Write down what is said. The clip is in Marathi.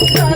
तुझ्या